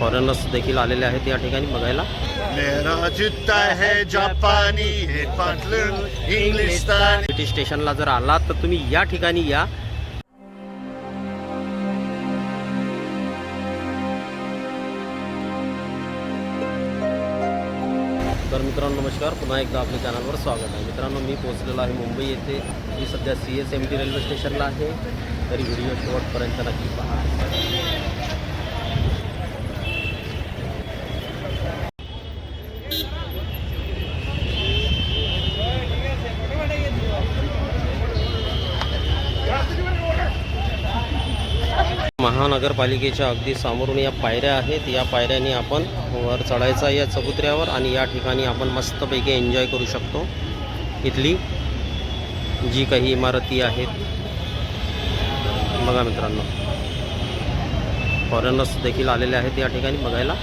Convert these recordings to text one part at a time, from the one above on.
Foreigners देखील आलेले आहेत या ठिकाणी बघायला. सिटी स्टेशनला जर आलात तर तुम्ही या ठिकाणी या. तर मित्रांनो नमस्कार. पुन्हा एकदा आपल्या चॅनलवर स्वागत आहे. मित्रांनो मी पोहोचलेलो आहे मुंबई येथे. मी सध्या C S M T railway स्टेशनला आहे. तरी व्हिडिओ शेवटपर्यंत नक्की पहा. महानगरपालिकेच्या अगदी समोरून या पायऱ्या आहेत. या पायऱ्याने आपण वर चढायचा या चबुतऱ्यावर आणि या ठिकाणी आपण मस्तपैकी एन्जॉय करू शकतो. इथली जी काही इमारती आहेत. बघा मित्रांनो. फॉरेनर्स देखील आलेले आहेत या ठिकाणी बघायला.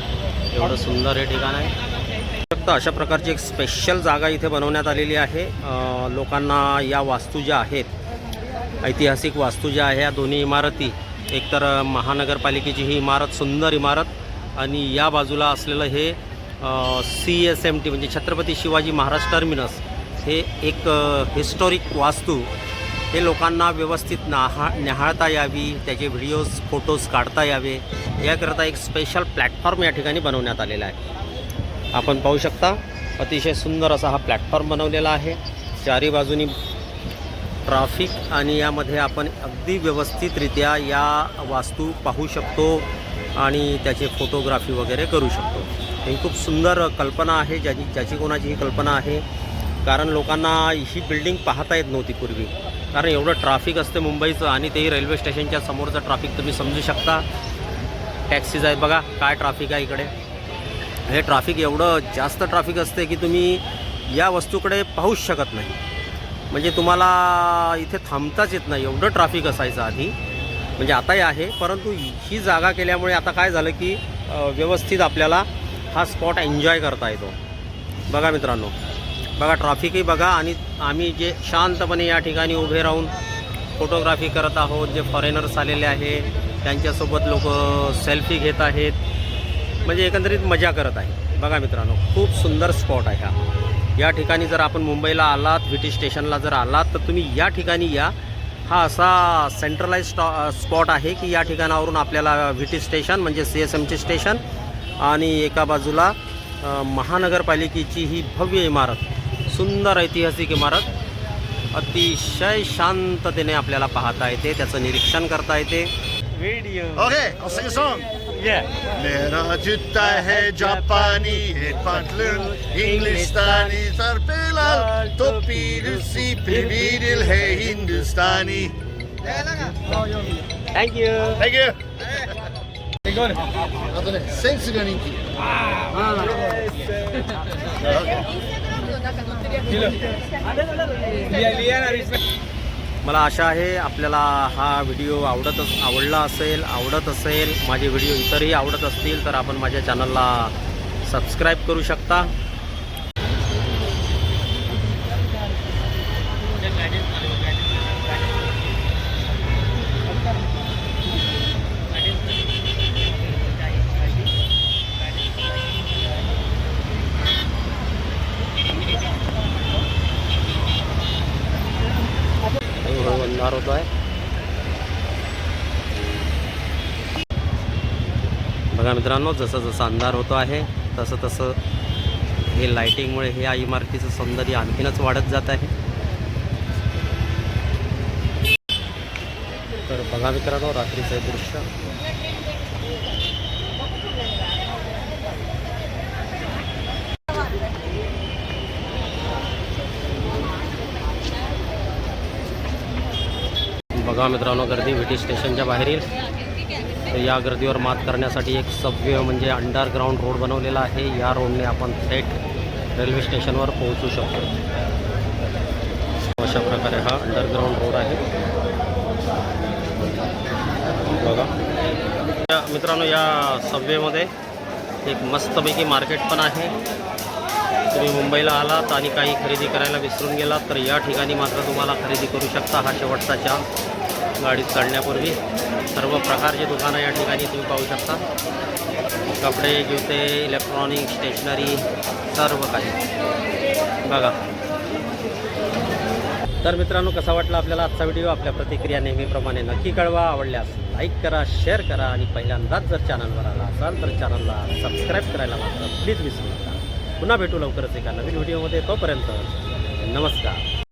एवढं सुंदर हे ठिकाण आहे. फक्त अशा प्रकारची एक स्पेशल जागा इथे बनवण्यात आलेली आहे. लोकांना या वास्तू ज्या आहेत ऐतिहासिक वास्तू ज्या आहे या दोन्ही इमारती एकतर महानगरपालिकेची ही इमारत सुंदर इमारत आणि या बाजूला असलेलं हे सी एस एम टी म्हणजे छत्रपती शिवाजी महाराज टर्मिनस हे एक हिस्टॉरिक वास्तू. हे लोकांना व्यवस्थित नाहा न्याहाळता यावी त्याचे व्हिडिओज फोटोज काढता यावे. याकरता एक स्पेशल प्लॅटफॉर्म या ठिकाणी बनवण्यात आलेला आहे. आपण पाहू शकता अतिशय सुंदर असा हा प्लॅटफॉर्म बनवलेला आहे. चारी बाजूनी ट्राफिक आणि यामध्ये आपण अगदी व्यवस्थितरित्या या वास्तू पाहू शकतो आणि त्याचे फोटोग्राफी वगैरे करू शकतो. ही खूप सुंदर कल्पना आहे ज्याची ज्याची कोणाची ही कल्पना आहे. कारण लोकांना ही बिल्डिंग पाहता येत नव्हती पूर्वी. कारण एवढं ट्राफिक असते मुंबईचं आणि तेही रेल्वे स्टेशनच्या समोरचं ट्राफिक तुम्ही समजू शकता. टॅक्सीज आहेत बघा काय ट्राफिक आहे इकडे. हे ट्राफिक एवढं जास्त ट्राफिक असते की तुम्ही या वस्तूकडे पाहूच शकत नाही. म्हणजे तुम्हाला इथे थांबताच येत नाही. एवढं ट्रॅफिक असायचं आधी. म्हणजे आताही आहे. परंतु ही जागा केल्यामुळे आता काय झालं की व्यवस्थित आपल्याला हा स्पॉट एन्जॉय करता येतो. बघा मित्रांनो. बघा ट्रॉफिकही बघा आणि आम्ही जे शांतपणे या ठिकाणी उभे राहून फोटोग्राफी करत आहोत जे फॉरेनर्स आलेले आहे त्यांच्यासोबत लोक सेल्फी घेत आहेत. म्हणजे एकंदरीत मजा करत आहे बघा मित्रांनो खूप सुंदर स्पॉट आहे हा. या ठिकाणी जर आपण मुंबईला आलात व्ही टी स्टेशनला जर आलात तर तुम्ही या ठिकाणी या. हा असा सेंट्रलाइज स्टॉ स्पॉट आहे की या ठिकाणावरून आपल्याला व्ही टी स्टेशन म्हणजे सी एस एमचे स्टेशन आणि एका बाजूला महानगरपालिकेची ही भव्य इमारत सुंदर ऐतिहासिक इमारत अतिशय शांततेने आपल्याला पाहता येते. त्याचं निरीक्षण करता येते. Video Yeah. मेरा जूता है जापानी है पतलून इंग्लिस्तानी सर पे लाल टोपी रूसी फिर भी Thank you. Thank you. Adı ne? Sen siganinki. Aa, मला आशा आहे आपल्याला हा व्हिडिओ आवडत आवडला असेल आवडत असेल माझे व्हिडिओ इतरही आवडत असतील तर आपण माझ्या चॅनलला सबस्क्राईब करू शकता हळूहळू अंधार होतो आहे बघा मित्रांनो जसं जसं अंधार होतो आहे तसं तसं हे लाईटिंगमुळे हे या इमारतीचं सौंदर्य आणखीनच वाढत जात आहे. तर बघा मित्रांनो रात्रीचं हे दृश्य. बघा मित्रांनो गर्दी व्ही स्टेशनच्या बाहेरील. तर या गर्दीवर मात करण्यासाठी एक सभ्य म्हणजे अंडरग्राऊंड रोड बनवलेला आहे. या रोडने आपण थेट रेल्वे स्टेशनवर पोहोचू शकतो. अशा प्रकारे हा अंडरग्राऊंड रोड आहे. बघा. या- मित्रांनो या सबवेमध्ये एक मस्तपैकी मार्केट पण आहे. तुम्ही मुंबईला आलात आणि काही खरेदी करायला विसरून गेलात तर या ठिकाणी मात्र तुम्हाला खरेदी करू शकता हा शेवटचा चान्स गाडीत चढण्यापूर्वी. सर्व प्रकारचे दुकानं या ठिकाणी तुम्ही पाहू शकता. कपडे जुते इलेक्ट्रॉनिक स्टेशनरी सर्व काही. बघा. तर मित्रांनो कसा वाटला आपल्याला आजचा व्हिडिओ? आपल्या प्रतिक्रिया नेहमीप्रमाणे नक्की कळवा. आवडल्यास लाईक करा शेअर करा आणि पहिल्यांदाच जर चॅनलवर आला असाल तर चॅनलला सबस्क्राईब करायला मात्र प्लीज विसरू नका. पुन्हा भेटू लवकरच एका नवीन व्हिडिओमध्ये. तोपर्यंत नमस्कार.